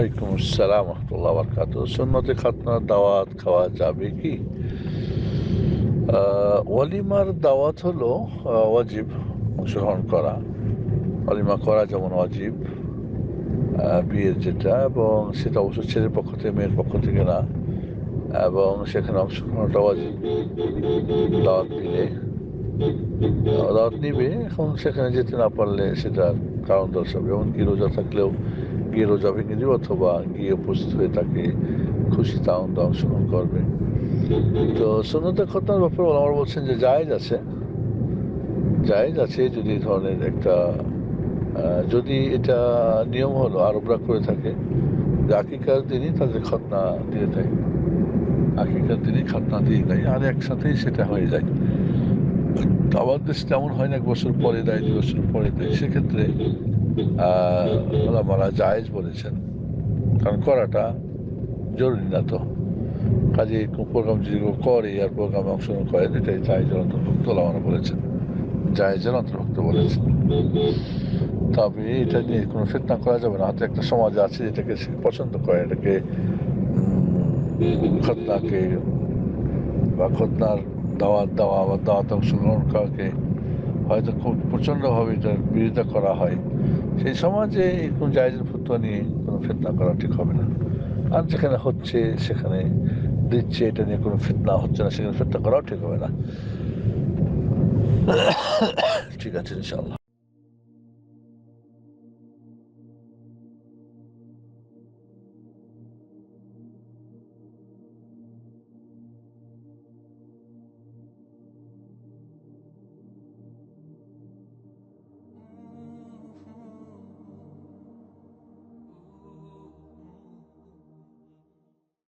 ওয়ালাইকুম আসসালাম রহমতুল্লাহ বরকাত সুন্নতে খাতনার দাওয়াত খাওয়া যাবে কি? ওয়ালিমার দাওয়াত হলো ওয়াজিব অংশগ্রহণ করা। ওয়ালিমা করা যেমন আহ, বিয়ের যেটা এবং সেটা অবশ্য ছেলের পক্ষ থেকে মেয়ের পক্ষ থেকে না এবং সেখানে অংশগ্রহণটা অজীব দাওয়াত দিলে দাওয়াত নিবে এখন সেখানে যেতে না পারলে সেটা কারণ দর্শাবে। এমনকি রোজা থাকলেও গিয়ে রোজা ভেঙে দিবে অথবা গিয়ে উপস্থিত হয়ে তাকে খুশিতে আনন্দ অংশগ্রহণ করবে। তো সুন্নতের খতনার ব্যাপারে আমার বলছেন যে জায়েজ আছে। জায়েজ আছে যদি ধরনের একটা যদি এটা নিয়ম হলো, আরবরা করে থাকে, যে আকিকার দিনই তাদের খতনা দিয়ে দেয়। আকিকার দিনই খতনা দিয়ে দেয়, আর একসাথেই সেটা হয়ে যায়। তো আমাদের দেশে তেমন হয় না, এক বছর পরে দেয় দু বছর পরে দেয়। সেক্ষেত্রে ওলামারা জায়েজ বলেছেন। কারণ করাটা জরুরি না তো। কাজে প্রোগ্রাম যদি করে আর প্রোগ্রামে অংশগ্রহণ করে, এটাই জায়েজের অন্তর্ভুক্ত ওলামারা বলেছেন, জায়েজের অন্তর্ভুক্ত বলেছেন। তবে এটা নিয়ে কোনো ফিতনা করা যাবে না। হয়তো একটা সমাজ আছে যেটাকে পছন্দ করে, এটাকে খতনাকে বা খতনার দাওয়াত দেওয়া বা দাওয়াত অংশগ্রহণ করাকে হয়তো খুব প্রচণ্ডভাবে এটার বিরোধিতা করা হয়। সেই সমাজে কোনো জায়জের ফতুয়া নিয়ে কোনো ফেতনা করা ঠিক হবে না। আর যেখানে হচ্ছে, সেখানে দিচ্ছে, এটা নিয়ে কোনো ফেতনা হচ্ছে না, সেখানে ফেতনা করাও ঠিক হবে না। ঠিক আছে ইনশাল্লাহ